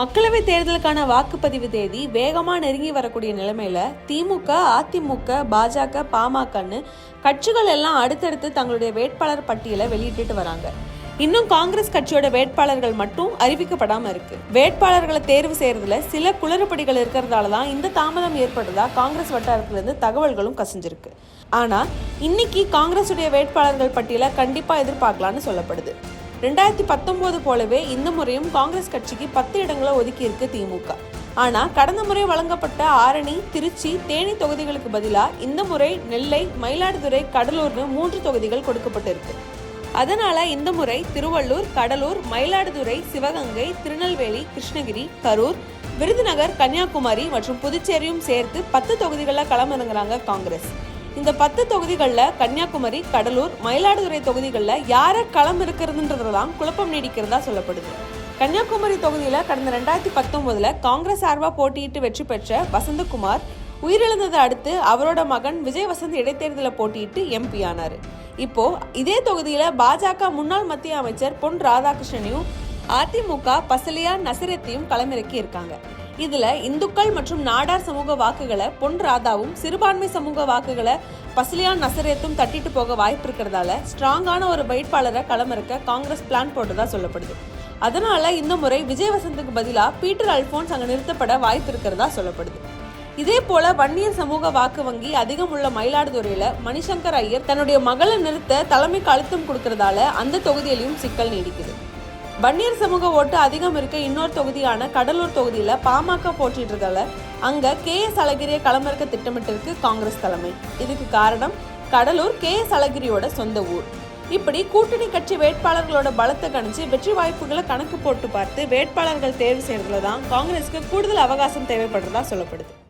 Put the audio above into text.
மக்களவை தேர்தலுக்கான வாக்குப்பதிவு தேதி வேகமா நெருங்கி வரக்கூடிய நிலைமையில திமுக அதிமுக பாஜக பாமகன்னு கட்சிகள் எல்லாம் அடுத்தடுத்து தங்களுடைய வேட்பாளர் பட்டியலை வெளியிட்டு வராங்க. இன்னும் காங்கிரஸ் கட்சியோட வேட்பாளர்கள் மட்டும் அறிவிக்கப்படாம இருக்கு. வேட்பாளர்களை தேர்வு செய்யறதுல சில குளறுபடிகள் இருக்கிறதால தான் இந்த தாமதம் ஏற்பட்டதா காங்கிரஸ் வட்டாரத்திலிருந்து தகவல்களும் கசிஞ்சிருக்கு. ஆனா இன்னைக்கு காங்கிரஸுடைய வேட்பாளர்கள் பட்டியலை கண்டிப்பா எதிர்பார்க்கலாம்னு சொல்லப்படுது. ரெண்டாயிரத்தி பத்தொன்பது போலவே இந்த முறையும் காங்கிரஸ் கட்சிக்கு பத்து இடங்களை ஒதுக்கியிருக்கு திமுக. ஆனா கடந்த முறை வழங்கப்பட்ட ஆரணி திருச்சி தேனி தொகுதிகளுக்கு பதிலா இந்த முறை நெல்லை மயிலாடுதுறை கடலூர்னு மூன்று தொகுதிகள் கொடுக்கப்பட்டிருக்கு. அதனால இந்த முறை திருவள்ளூர் கடலூர் மயிலாடுதுறை சிவகங்கை திருநெல்வேலி கிருஷ்ணகிரி கரூர் விருதுநகர் கன்னியாகுமரி மற்றும் புதுச்சேரியும் சேர்த்து பத்து தொகுதிகளில் களமிறங்குறாங்க காங்கிரஸ். இந்த பத்து தொகுதிகளில் கன்னியாகுமரி கடலூர் மயிலாடுதுறை தொகுதிகளில் யாரை களம் இருக்கிறதுன்றதுலாம் குழப்பம் நீடிக்கிறதா சொல்லப்படுது. கன்னியாகுமரி தொகுதியில் கடந்த ரெண்டாயிரத்தி பத்தொன்பதில் காங்கிரஸ் சார்பாக போட்டியிட்டு வெற்றி பெற்ற வசந்தகுமார் உயிரிழந்ததை அடுத்து அவரோட மகன் விஜய் வசந்த் இடைத்தேர்தலில் போட்டியிட்டு எம்பி ஆனார். இப்போ இதே தொகுதியில் பாஜக முன்னாள் மத்திய அமைச்சர் பொன் ராதாகிருஷ்ணனையும் அதிமுக பசலியா நசரத்தையும் களமிறக்கி இருக்காங்க. இதுல இந்துக்கள் மற்றும் நாடார் சமூக வாக்குகளை பொன் ராதாவும் சிறுபான்மை சமூக வாக்குகளை பசிலியான் நசரேத்தும் தட்டிட்டு போக வாய்ப்பு இருக்கிறதால ஸ்ட்ராங்கான ஒரு வேட்பாளரை களமிறக்க காங்கிரஸ் பிளான் போட்டதா சொல்லப்படுது. அதனால இந்த முறை விஜய் வசந்துக்கு பதிலா பீட்டர் அல்போன்ஸ் அங்க நிறுத்தப்பட வாய்ப்பு இருக்கிறதா சொல்லப்படுது. இதே போல வன்னியர் சமூக வாக்கு வங்கி அதிகம் உள்ள மயிலாடுதுறையில மணிசங்கர் ஐயர் தன்னுடைய மகளை நிறுத்த தலைமைக்கு அழுத்தம் கொடுக்கறதால அந்த தொகுதியிலையும் சிக்கல் நீடிக்குது. வன்னியர் சமூக ஓட்டு அதிகம் இருக்க இன்னொரு தொகுதியான கடலூர் தொகுதியில பாமக போட்டிடுறதால அங்க கே எஸ் அழகிரியை களமிறக்க திட்டமிட்டிருக்கு காங்கிரஸ் தலைமை. இதுக்கு காரணம் கடலூர் கே எஸ் அழகிரியோட சொந்த ஊர். இப்படி கூட்டணி கட்சி வேட்பாளர்களோட பலத்தை கணிச்சு வெற்றி வாய்ப்புகளை கணக்கு போட்டு பார்த்து வேட்பாளர்கள் தேர்வு செய்யறதுல தான் காங்கிரஸ்க்கு கூடுதல் அவகாசம் தேவைப்படுறதா சொல்லப்படுது.